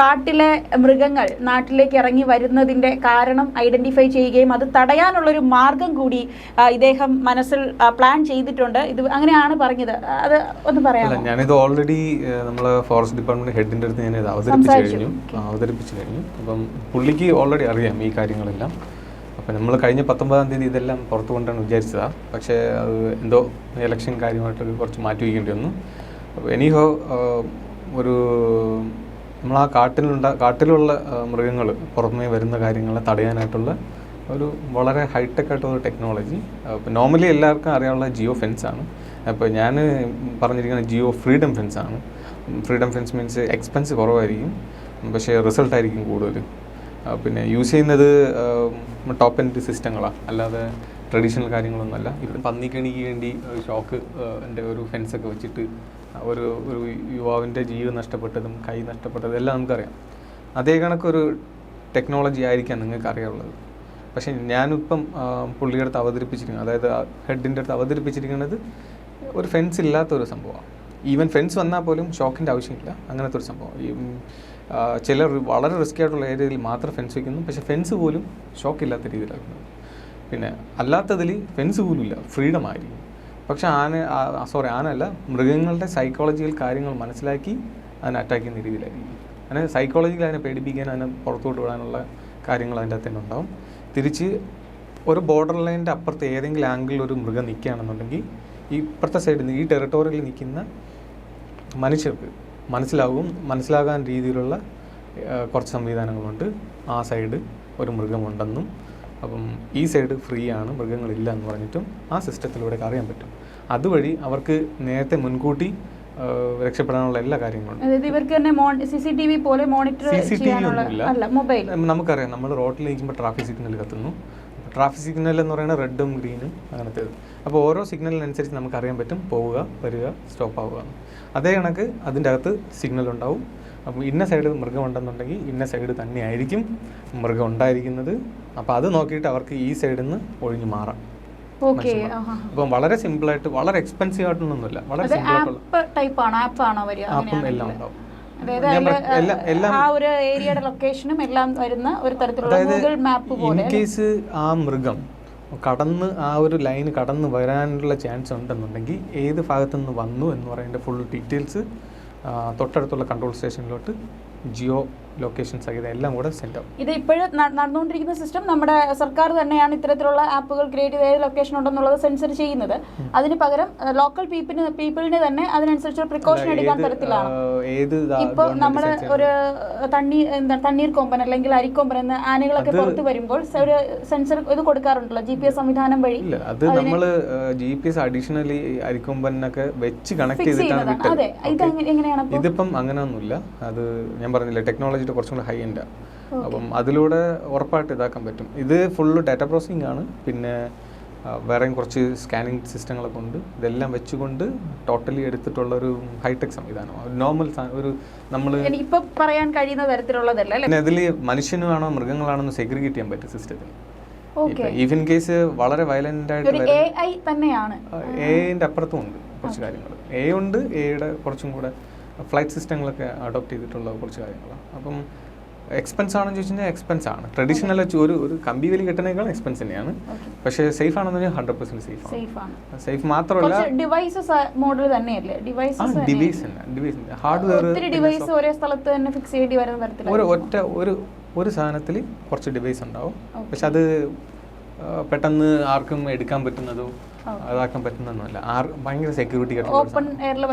കാട്ടിലെ മൃഗങ്ങൾ നാട്ടിലേക്ക് ഇറങ്ങി വരുന്നതിന്റെ കാരണം ഐഡന്റിഫൈ ചെയ്യുകയും അത് തടയാനുള്ളൊരു മാർഗം കൂടി ഇദ്ദേഹം മനസ്സിൽ പ്ലാൻ ചെയ്തിട്ടുണ്ട്. ഇത് അങ്ങനെയാണ് പറഞ്ഞത്. അത് ഒന്ന് പറയാം ഞാനിത് ഓൾറെഡി നമ്മൾ ഫോറസ്റ്റ് ഡിപ്പാർട്ട്മെന്റ് ഹെഡിന്റെ അടുത്ത് ഞാൻ ഇത് അവതരിപ്പിച്ച് കഴിഞ്ഞു. അവതരിപ്പിച്ചു അവതരിപ്പിച്ച് കഴിഞ്ഞു. അപ്പം പുള്ളിക്ക് ഓൾറെഡി അറിയാം ഈ കാര്യങ്ങളെല്ലാം. അപ്പം നമ്മൾ കഴിഞ്ഞ പത്തൊമ്പതാം തീയതി ഇതെല്ലാം പുറത്തു കൊണ്ടാണ് വിചാരിച്ചതാണ് പക്ഷേ അത് എന്തോ ഇലക്ഷൻ കാര്യമായിട്ട് കുറച്ച് മാറ്റി വയ്ക്കേണ്ടി വന്നു. അപ്പോൾ എനിഹോ ഒരു നമ്മൾ ആ കാട്ടിലുണ്ട കാട്ടിലുള്ള മൃഗങ്ങൾ പുറമേ വരുന്ന കാര്യങ്ങളെ തടയാനായിട്ടുള്ള ഒരു വളരെ ഹൈടെക് ആയിട്ടുള്ള ടെക്നോളജി അപ്പോൾ നോർമലി എല്ലാവർക്കും അറിയാനുള്ള ജിയോ ഫെൻസ് ആണ്. അപ്പോൾ ഞാൻ പറഞ്ഞിരിക്കുന്ന ജിയോ ഫ്രീഡം ഫെൻസ് ആണ്. ഫ്രീഡം ഫെൻസ് മീൻസ് എക്സ്പെൻസ് കുറവായിരിക്കും. പക്ഷേ റിസൾട്ട് ആയിരിക്കും കൂടുതൽ പിന്നെ യൂസ് ചെയ്യുന്നത് ടോപ്പ് എൻഡ് സിസ്റ്റങ്ങളാണ് അല്ലാതെ ട്രഡീഷണൽ കാര്യങ്ങളൊന്നുമല്ല. ഇപ്പം പന്നിക്കണിക്ക് വേണ്ടി ഷോക്ക് എന്റെ ഒരു ഫെൻസൊക്കെ വെച്ചിട്ട് ഒരു ഒരു യുവാവിന്റെ ജീവൻ നഷ്ടപ്പെട്ടതും കൈ നഷ്ടപ്പെട്ടതും എല്ലാം നമുക്കറിയാം. അതേ കണക്കൊരു ടെക്നോളജി ആയിരിക്കാം നിങ്ങൾക്ക് അറിയാവുള്ളത് പക്ഷേ ഞാനിപ്പം പുള്ളിയുടെ അടുത്ത് അവതരിപ്പിച്ചിരിക്കുന്നത് അതായത് ഹെഡിന്റെ അടുത്ത് അവതരിപ്പിച്ചിരിക്കുന്നത് ഒരു ഫെൻസ് ഇല്ലാത്ത ഒരു സംഭവമാണ്. ഈവൻ ഫെൻസ് വന്നാൽ പോലും ഷോക്കിന്റെ ആവശ്യമില്ല. അങ്ങനത്തെ ഒരു സംഭവം. ഈ ചിലർ വളരെ റിസ്ക് ആയിട്ടുള്ള ഏരിയയിൽ മാത്രം ഫെൻസ് വയ്ക്കുന്നു പക്ഷേ ഫെൻസ് പോലും ഷോക്ക് ഇല്ലാത്ത രീതിയിലാക്കുന്നത് പിന്നെ അല്ലാത്തതിൽ ഫെൻസ് പോലും ഇല്ല. ഫ്രീഡം ആയിരിക്കും. പക്ഷെ ആന സോറി ആനല്ല മൃഗങ്ങളുടെ സൈക്കോളജിയിൽ കാര്യങ്ങൾ മനസ്സിലാക്കി അതിനെ അറ്റാക്ക് ചെയ്യുന്ന രീതിയിലായിരിക്കും. അതിനെ സൈക്കോളജിക്കൽ അതിനെ പേടിപ്പിക്കാൻ അതിനെ പുറത്തോട്ട് വിടാനുള്ള കാര്യങ്ങൾ അതിന്റെ അകത്ത് തന്നെ ഉണ്ടാവും. തിരിച്ച് ഒരു ബോർഡർ ലൈനിന്റെ അപ്പുറത്ത് ഏതെങ്കിലും ആംഗിളിൽ ഒരു മൃഗം നിൽക്കുകയാണെന്നുണ്ടെങ്കിൽ ഈ ഇപ്പുറത്തെ സൈഡിൽ നിന്ന് ഈ ടെറിട്ടോറിയിൽ നിൽക്കുന്ന മനുഷ്യർക്ക് മനസ്സിലാകും മനസ്സിലാകാൻ രീതിയിലുള്ള കുറച്ച് സംവിധാനങ്ങളുണ്ട്. ആ സൈഡ് ഒരു മൃഗമുണ്ടെന്നും അപ്പം ഈ സൈഡ് ഫ്രീ ആണ് മൃഗങ്ങളില്ല എന്ന് പറഞ്ഞിട്ടും ആ സിസ്റ്റത്തിലൂടെ അറിയാൻ പറ്റും. അതുവഴി അവർക്ക് നേരത്തെ മുൻകൂട്ടി രക്ഷപ്പെടാനുള്ള എല്ലാ കാര്യങ്ങളും. അതായത് ഇവർക്ക് തന്നെ സി സി ടി വി പോലെ മോണിറ്റർ ചെയ്യാനുള്ള മൊബൈൽ നമുക്കറിയാം നമ്മൾ റോഡിലിരിക്കുമ്പോൾ ട്രാഫിക് സിഗ്നൽ കത്തുന്നു. ട്രാഫിക് സിഗ്നൽ എന്ന് പറയുന്നത് റെഡും ഗ്രീനും അങ്ങനത്തേത് അപ്പോൾ ഓരോ സിഗ്നലിനനുസരിച്ച് നമുക്ക് അറിയാൻ പറ്റും പോവുക വരിക സ്റ്റോപ്പ് ആവുക. അതേ കണക്ക് അതിന്റെ അകത്ത് സിഗ്നൽ ഉണ്ടാവും. അപ്പോൾ ഇന്ന സൈഡ് മൃഗമുണ്ടെന്നുണ്ടെങ്കിൽ ഇന്ന സൈഡ് തന്നെയായിരിക്കും മൃഗം ഉണ്ടായിരിക്കുന്നത് അപ്പോൾ അത് നോക്കിയിട്ട് അവർക്ക് ഈ സൈഡിൽ നിന്ന് ഒഴിഞ്ഞു മാറാം. അപ്പം വളരെ സിമ്പിളായിട്ട് വളരെ എക്സ്പെൻസീവ് ആയിട്ടൊന്നുമില്ല. വളരെ സിമ്പിൾ ആയിട്ടുള്ള ടൈപ്പ് ആണ് ആപ്പ് ആണോ വരിക? ആപ്പും എല്ലാം ഉണ്ടാവും. ഇൻ കേസ് ആ മൃഗം കടന്ന് ആ ഒരു ലൈൻ കടന്ന് വരാനുള്ള ചാൻസ് ഉണ്ടെന്നുണ്ടെങ്കിൽ ഏത് ഭാഗത്തുനിന്ന് വന്നു എന്ന് പറയുന്ന ഫുൾ ഡീറ്റെയിൽസ് തൊട്ടടുത്തുള്ള കൺട്രോൾ സ്റ്റേഷനിലോട്ട് ജിയോ ലൊക്കേഷൻ സഹിതം എല്ലാം കൂടെ സെൻഡ് ആവും. ഇത് ഇപ്പോഴും നടന്നുകൊണ്ടിരിക്കുന്ന സിസ്റ്റം നമ്മുടെ സർക്കാർ തന്നെയാണ് ഇത്തരത്തിലുള്ള ആപ്പുകൾ ക്രിയേറ്റ് ചെയ്ത് ഏത് ലൊക്കേഷൻ ഉണ്ടെന്നുള്ളത് സെൻസർ ചെയ്യുന്നത്. അതിന് പകരം ലോക്കൽ പീപ്പിന് പീപ്പിളിന് തന്നെ അതിനനുസരിച്ച് പ്രിക്കോഷൻ എടുക്കാൻ തരത്തിലാണ്. ഇപ്പൊ നമ്മൾ നമ്മൾ ഒരു തണ്ണീർ എന്താ തണ്ണീർ കൊമ്പൻ അല്ലെങ്കിൽ അരിക്കൊമ്പൻ എന്ന് ആനകളൊക്കെ പുറത്ത് വരുമ്പോൾ ഒരു സെൻസർ ഇത് കൊടുക്കാറുണ്ടല്ലോ ജി പി എസ് സംവിധാനം വഴി. അത് നമ്മൾ ജി പി എസ് അഡീഷണലി അരിക്കൊമ്പനൊക്കെ വെച്ച് കണക്ട് ചെയ്തിട്ടാണ് അതെ ഇത് എങ്ങനെയാണ് ഇതിപ്പം അങ്ങനെയൊന്നുമില്ല. അത് ഞാൻ പറഞ്ഞില്ല ടെക്നോളജിയുടെ കുറച്ചും കൂടെ ഹൈ ഉണ്ട് അപ്പം അതിലൂടെ ഉറപ്പായിട്ട് ഇതാക്കാൻ പറ്റും. ഇത് ഫുള്ള് ഡാറ്റ പ്രോസസ്സിംഗ് ആണ്. പിന്നെ വേറെയും കുറച്ച് സ്കാനിങ് സിസ്റ്റങ്ങളൊക്കെ ഉണ്ട്. ഇതെല്ലാം വെച്ചുകൊണ്ട് ടോട്ടലി എടുത്തിട്ടുള്ള ഒരു ഹൈടെക് സംവിധാനം നോർമൽ ഒരു നമ്മൾ പറയാൻ കഴിയുന്ന തരത്തിലുള്ളതല്ല പിന്നെ അതിൽ മനുഷ്യനാണോ മൃഗങ്ങളാണോ സെഗ്രിഗേറ്റ് ചെയ്യാൻ പറ്റും സിസ്റ്റത്തിൽ ഈവൻ കേസ് വളരെ വയലന്റ് ആയിട്ട് എ ഐ തന്നെയാണ്. എന്റെ അപ്പുറത്തും ഉണ്ട് കുറച്ച് കാര്യങ്ങൾ എ ഉണ്ട് എയുടെ കുറച്ചും കൂടെ ഫ്ലൈറ്റ് സിസ്റ്റങ്ങളൊക്കെ അഡോപ്റ്റ് ചെയ്തിട്ടുള്ള കുറച്ച് കാര്യങ്ങളാണ് അപ്പം എക്സ്പെൻസ് ആണെന്ന് ചോദിച്ചു കഴിഞ്ഞാൽ എക്സ്പെൻസ് ആണ്. ട്രഡീഷണൽ ഒരു ഒരു കമ്പി വലി കെട്ടുന്നേക്കാൾ എക്സ്പെൻസ് തന്നെയാണ്. പക്ഷേ സേഫ് ആണെന്ന് പറഞ്ഞാൽ ഹൺഡ്രഡ് പെർസെന്റ് സേഫ് ആണ്. സേഫ് സേഫ് മാത്രമല്ല ഡിവൈസസ് മോഡൽ തന്നെയല്ലേ? Devices device device hardware device ഒരേ സ്ഥലത്ത് തന്നെ ഫിക്സ് ചെയ്യേണ്ടി വരുന്ന ഒരു ഒറ്റ ഒരു ഒരു സാധനത്തിൽ കുറച്ച് ഡിവൈസ് ഉണ്ടാവും. പക്ഷെ അത് പെട്ടെന്ന് ആർക്കും എടുക്കാൻ പറ്റുന്നതോ. അതാക്കാൻ പറ്റുന്നതൊന്നുമല്ല. ആർ ഭയങ്കര സെക്യൂരിറ്റി ഓപ്പൺ എയറിൽ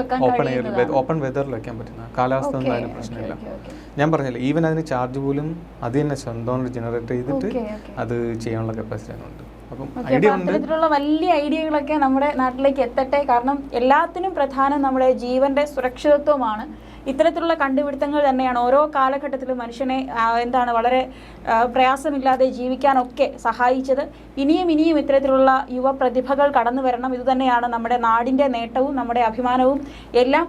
ഓപ്പൺ വെതറിൽ വെക്കാൻ പറ്റുന്ന കാലാവസ്ഥ ഒന്നും അതിന് പ്രശ്നമില്ല. ഞാൻ പറഞ്ഞില്ല ഈവൻ അതിന് ചാർജ് പോലും അത് തന്നെ സ്വന്തം ജനറേറ്റ് ചെയ്തിട്ട്. അത് ചെയ്യാനുള്ള കപ്പാസിറ്റി അതിനുണ്ട് അത്തരത്തിലുള്ള വലിയ ഐഡിയകളൊക്കെ നമ്മുടെ നാട്ടിലേക്ക് എത്തട്ടെ. കാരണം എല്ലാത്തിനും പ്രധാനം നമ്മുടെ ജീവന്റെ സുരക്ഷിതത്വമാണ്. ഇത്തരത്തിലുള്ള കണ്ടുപിടുത്തങ്ങൾ തന്നെയാണ് ഓരോ കാലഘട്ടത്തിലും മനുഷ്യനെ എന്താണ് വളരെ പ്രയാസമില്ലാതെ ജീവിക്കാനൊക്കെ സഹായിച്ചത്. ഇനിയും ഇനിയും ഇത്തരത്തിലുള്ള യുവ പ്രതിഭകൾ കടന്നു വരണം ഇതുതന്നെയാണ് നമ്മുടെ നാടിന്റെ നേട്ടവും നമ്മുടെ അഭിമാനവും. എല്ലാം